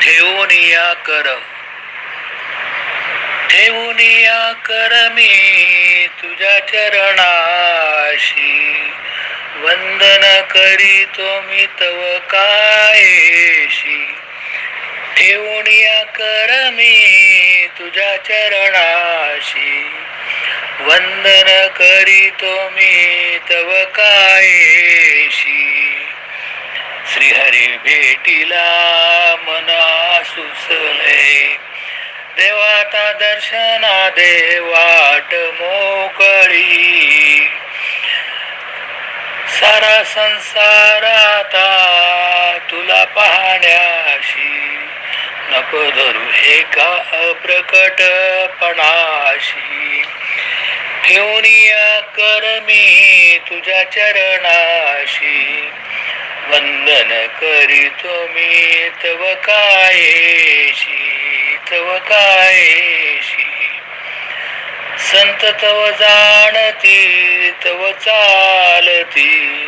ठेवून या कर. ठेवून या कर मी तुझ्या चरणाशी. वंदन करीतो मी तव कायशी. ठेवून या कर मी तुझ्या चरणाशी. वंदन करीतो मी तव कायशी. हरी भेटीला मना सुसले देवाता दर्शना देवाट मोकळी. सारा संसाराता तुला पाहण्याशी. नको धरू एका अप्रकटपणाशी. घेऊन या कर मी तुझ्या चरणाशी. वंदन करीतो मी तव कायेशी तव कायेशी. संत तव जाणती तव चालती.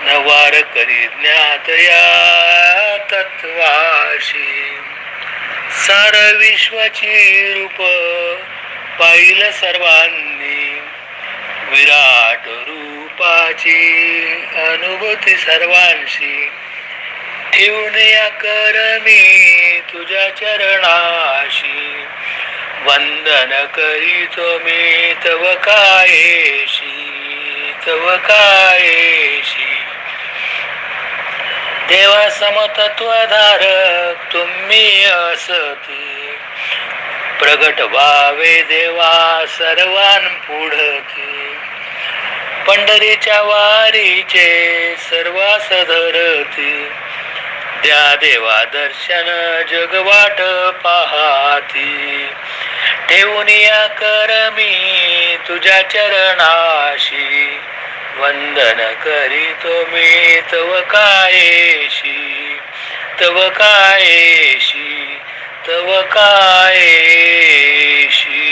नवार करी ज्ञात या तत्वाशी. सार विश्वाची रूप पाहिलं सर्वांनी. रूपाची अनुभूती सर्वांशी. ठेवून या कर मी तुझ्या चरणाशी. वंदन करीतो मी तव कायेशी तव कायेशी. देवा समतत्वधारक तुम्ही असती. प्रगट व्हावे देवा सर्वां पुढती पंढरीच्या वारीचे सर्वास धरती. द्या देवा दर्शन जगवाट पाहाती. ठेवून या कर मी तुझ्या चरणाशी. वंदन करीतो मी तव कायेशी. तव कायेशी तव कायेशी.